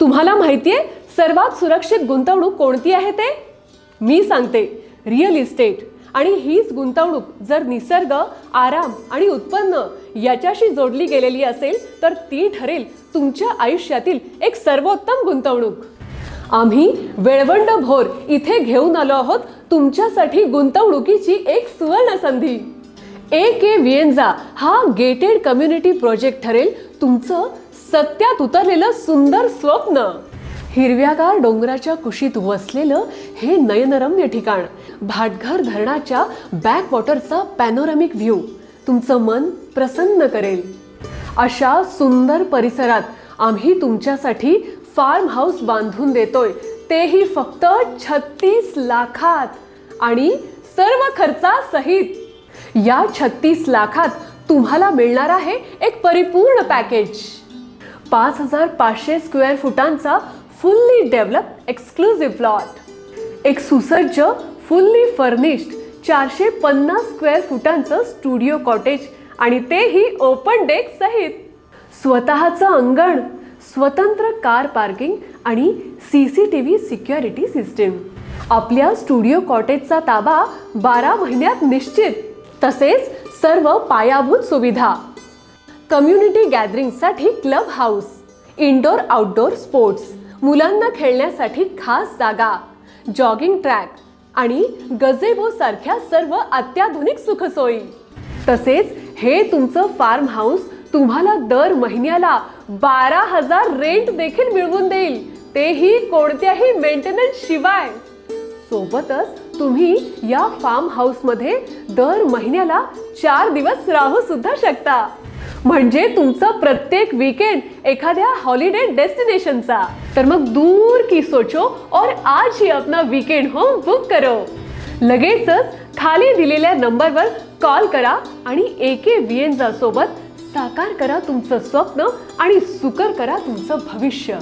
तुम्हाला माहिती आहे सर्वात सुरक्षित गुंतवणूक कोणती आहे ते? मी सांगते. Real estate. आणि हीच गुंतवणूक जर निसर्ग आराम आणि उत्पन्न याच्याशी जोडली गेलेली असेल तर ती ठरेल तुमच्या आयुष्यातील एक सर्वोत्तम गुंतवणूक. आम्ही वेळवंड भोर इथे घेऊन आलो आहोत तुमच्यासाठी गुंतवणुकीची एक सुवर्ण संधी ए के व्हिएंजा हा गेटेड कम्युनिटी प्रोजेक्ट ठरेल. तुमचं सत्यात उतरलेलं सुंदर स्वप्न. हिरव्यागार डोंगराच्या कुशीत वसलेलं हे नयनरम्य ठिकाण. भाटघर धरणाच्या बॅकवॉटरचा पॅनोरॅमिक व्ह्यू तुमचं मन प्रसन्न करेल. अशा सुंदर परिसरात आम्ही तुमच्यासाठी फार्म हाऊस बांधून देतोय. तेही फक्त छत्तीस लाखात. आणि सर्व खर्चासहित. या छत्तीस लाखात तुम्हाला मिळणार आहे एक परिपूर्ण पॅकेज पाच हजार पाचशे स्क्वेअर फुटांचा फुल्ली डेव्हलप एक्सक्लुझिव्ह प्लॉट. एक सुसज्ज फुल्ली फर्निश्ड चारशे पन्नास स्क्वेअर फुटांचं स्टुडिओ कॉटेज आणि तेही ओपन डेक सहित. स्वतःचं अंगण स्वतंत्र कार पार्किंग आणि C C T V security system. आपल्या स्टुडिओ कॉटेजचा ताबा बारा महिन्यात निश्चित. तसेच सर्व पायाभूत सुविधा. Community गॅदरिंगसाठी club house indoor outdoor sports मुलांना खेळण्यासाठी खास जागा जॉगिंग ट्रॅक आणि गजेबो सारख्या सर्व अत्याधुनिक सुखसोयी. तसेच हे तुमचं फार्म हाऊस तुम्हाला दर महिन्याला बारा हजार रेंट देखील मिळवून देईल. तेही कोणत्याही मेंटेनन्स शिवाय. सोबतच तुम्ही या फार्म हाऊसमध्ये दर महिन्याला चार दिवस राहू सुद्धा शकता. म्हणजे तुमचं प्रत्येक वीकेंड एखाद्या हॉलिडे डेस्टिनेशनचा तर मग दूर की सोचो और आज ही अपना वीकेंड होम बुक करो. लगेचच खाली दिलेल्या नंबरवर कॉल करा आणि एके विएनजा सोबत साकार करा तुमचं स्वप्न आणि सुकर करा तुमचं भविष्य.